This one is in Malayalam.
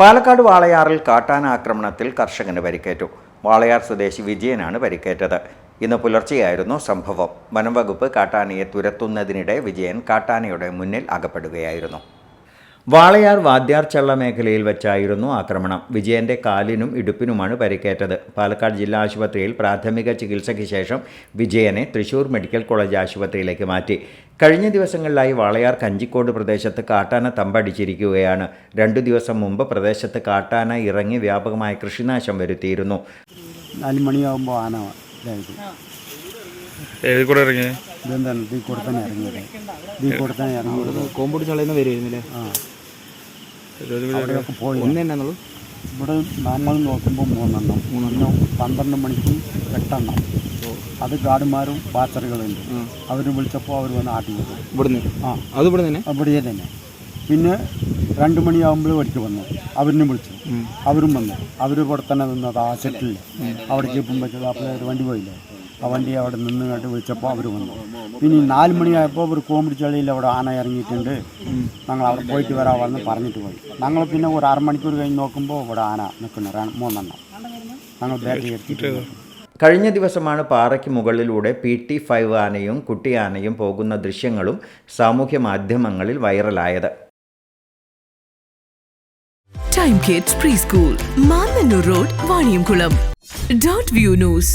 പാലക്കാട് വാളയാറിൽ കാട്ടാന ആക്രമണത്തിൽ കർഷകന് പരിക്കേറ്റു. വാളയാർ സ്വദേശി വിജയനാണ് പരിക്കേറ്റത്. ഇന്ന് പുലർച്ചെയായിരുന്നു സംഭവം. വനംവകുപ്പ് കാട്ടാനയെ തുരത്തുന്നതിനിടെ വിജയൻ കാട്ടാനയുടെ മുന്നിൽ അകപ്പെടുകയായിരുന്നു. വാളയാർ വാദ്യാർചള്ള മേഖലയിൽ വെച്ചായിരുന്നു ആക്രമണം. വിജയന്റെ കാലിനും ഇടുപ്പിനുമാണ് പരിക്കേറ്റത്. പാലക്കാട് ജില്ലാ ആശുപത്രിയിൽ പ്രാഥമിക ചികിത്സയ്ക്ക് ശേഷം വിജയനെ തൃശൂർ മെഡിക്കൽ കോളേജ് ആശുപത്രിയിലേക്ക് മാറ്റി. കഴിഞ്ഞ ദിവസങ്ങളിലായി വാളയാർ കഞ്ചിക്കോട് പ്രദേശത്ത് കാട്ടാന തമ്പടിച്ചിരിക്കുകയാണ്. രണ്ടു ദിവസം മുമ്പ് പ്രദേശത്ത് കാട്ടാന ഇറങ്ങി വ്യാപകമായ കൃഷിനാശം വരുത്തിയിരുന്നു. നാല് മണിയാകുമ്പോൾ ആന ഇതായത്. ഏതിൽ കൂടെ ഇറങ്ങി? ഇതെന്താണ്? ഇതിൽ കൂടെ തന്നെ ഇറങ്ങിയത്. ഇതിൽ കൂടെ തന്നെ ഇറങ്ങിയത്. കോമ്പൗണ്ട് ചളയുന്ന വരുന്നില്ലേ ആ. അവിടെയൊക്കെ പോയി. ഒന്ന് ഇവിടെ നമ്മൾ നോക്കുമ്പോൾ മൂന്നെണ്ണം. മൂന്നെണ്ണം പന്ത്രണ്ട് മണിക്ക് എട്ടെണ്ണം. അത് ഗാർഡുമാരും പാച്ചറുകളുണ്ട്. അവർ വിളിച്ചപ്പോൾ അവർ വന്ന് ആട്ടി ഇവിടുന്ന്? ആ. അത് ഇവിടെ തന്നെ? അവിടെ തന്നെ. പിന്നെ രണ്ട് മണിയാകുമ്പോൾ ഒരിക്കൽ വന്നു. അവരിനെ വിളിച്ചു. അവരും വന്നു. അവർ ഇവിടെ തന്നെ നിന്നത് ആ സെറ്റിൽ അവിടെ ചെപ്പും വെച്ചത് അപ്പോൾ വണ്ടി പോയില്ലേ? ആ വണ്ടി അവിടെ നിന്ന് കണ്ട് വിളിച്ചപ്പോൾ അവർ വന്നു. പിന്നെ നാല് മണിയായപ്പോൾ ഒരു കോമ്പിടിച്ചളിയിൽ അവിടെ ആന ഇറങ്ങിയിട്ടുണ്ട്. ഞങ്ങൾ അവിടെ പോയിട്ട് വരാമെന്ന് പറഞ്ഞിട്ട് പോയി. ഞങ്ങൾ പിന്നെ ഒരു അരമണിക്കൂർ കഴിഞ്ഞ് നോക്കുമ്പോൾ ഇവിടെ ആന നിൽക്കുന്നു. ര- മൂന്നെണ്ണം. ഞങ്ങൾ ബാറ്ററി എടുത്തിട്ട് കഴിഞ്ഞ ദിവസമാണ് പാറയ്ക്ക് മുകളിലൂടെ പി ടി ഫൈവ് ആനയും കുട്ടി ആനയും പോകുന്ന ദൃശ്യങ്ങളും സാമൂഹ്യ മാധ്യമങ്ങളിൽ വൈറലായത്. Time kids preschool Mannanur road Vaniyamkulam dot view news